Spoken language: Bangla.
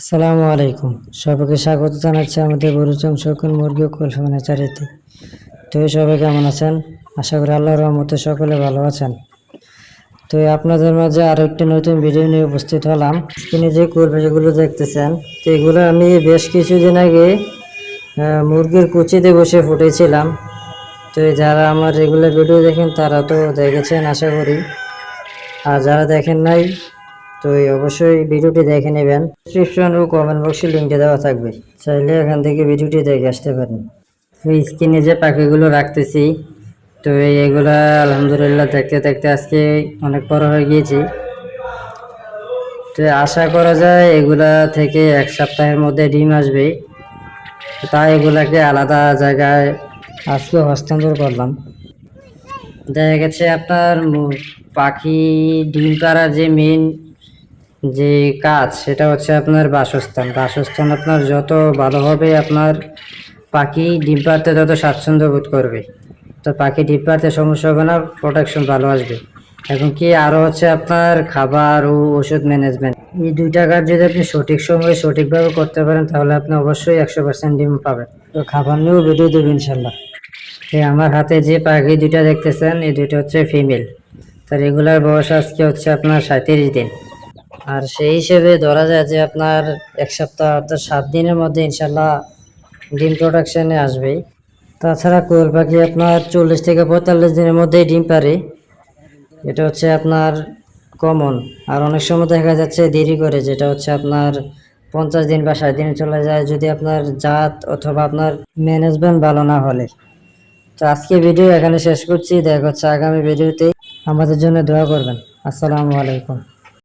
আসসালামু আলাইকুম। সবাইকে স্বাগত জানাচ্ছি আমাদের বরুচং শকুন মুরগি কলফানা চারিতে। তো সবাই কেমন আছেন? আশা করি আল্লাহর রহমতে সকলে ভালো আছেন। তো আপনাদের মাঝে আরও একটি নতুন ভিডিও নিয়ে উপস্থিত হলাম। স্ক্রিনে যে কুরবানিগুলো দেখতেছেন, তো এগুলো আমি বেশ কিছুদিন আগে মুরগির কুচিতে বসে ফুটেছিলাম। তো যারা আমার রেগুলার ভিডিও দেখেন, তারা তো দেখেছেন, আশা করি। আর যারা দেখেন নাই তো এই অবশ্যই ভিডিওটি দেখে নেবেন। ডিসক্রিপশন ও কমেন্ট বক্সে লিঙ্কটা দেওয়া থাকবে। চাইলে এখান থেকে ভিডিওটি দেখে আসতে পারেন। স্ক্রিনে যে পাখিগুলো রাখতেছি, তো এই এগুলা আলহামদুলিল্লাহ দেখতে দেখতে আজকে অনেক বড় হয়ে গিয়েছি। তো আশা করা যায় এগুলা থেকে এক সপ্তাহের মধ্যে ডিম আসবে। তাই এগুলাকে আলাদা জায়গায় আজকে হস্তান্তর করলাম। দেখা গেছে আপনার পাখি ডিম পাড়ার যে মেন যে কাজ, সেটা হচ্ছে আপনার বাসস্থান। বাসস্থান আপনার যত ভালো হবে, আপনার পাখি ডিম পাড়তে তত স্বাচ্ছন্দ্য বোধ করবে। তো পাখি ডিম পাড়তে সমস্যা হবে না প্রোটেকশন ভালো আসবে। এখন কি আরও হচ্ছে আপনার খাবার ও ওষুধ ম্যানেজমেন্ট এই দুইটা কাজ যদি আপনি সঠিক সময়ে সঠিকভাবে করতে পারেন, তাহলে আপনি অবশ্যই একশো পার্সেন্ট ডিম পাবেন। তো খাবার নিয়েও ভিডিও দেবো ইনশাল্লাহ। আমার হাতে যে পাখি দুইটা দেখতেছেন, এই দুইটা হচ্ছে ফিমেল তার রেগুলার বয়স আজকে হচ্ছে আপনার সাঁত্রিশ দিন। আর সেই হিসেবে ধরা যায় যে আপনার এক সপ্তাহ অর্থাৎ সাত দিনের মধ্যে ইনশাল্লাহ ডিম প্রোডাকশনে আসবেই। তাছাড়া কোয়েল পাখি আপনার চল্লিশ থেকে পঁয়তাল্লিশ দিনের মধ্যেই ডিম পারে। এটা হচ্ছে আপনার কমন আর অনেক সময় দেখা যাচ্ছে দেরি করে, যেটা হচ্ছে আপনার পঞ্চাশ দিন বা ষাট দিনে চলে যায় যদি আপনার জাত অথবা আপনার ম্যানেজমেন্ট ভালো না হলে। তো আজকে ভিডিও এখানে শেষ করছি। দেখা হচ্ছে আগামী ভিডিওতে। আমাদের জন্য দোয়া করবেন। আসসালামু আলাইকুম।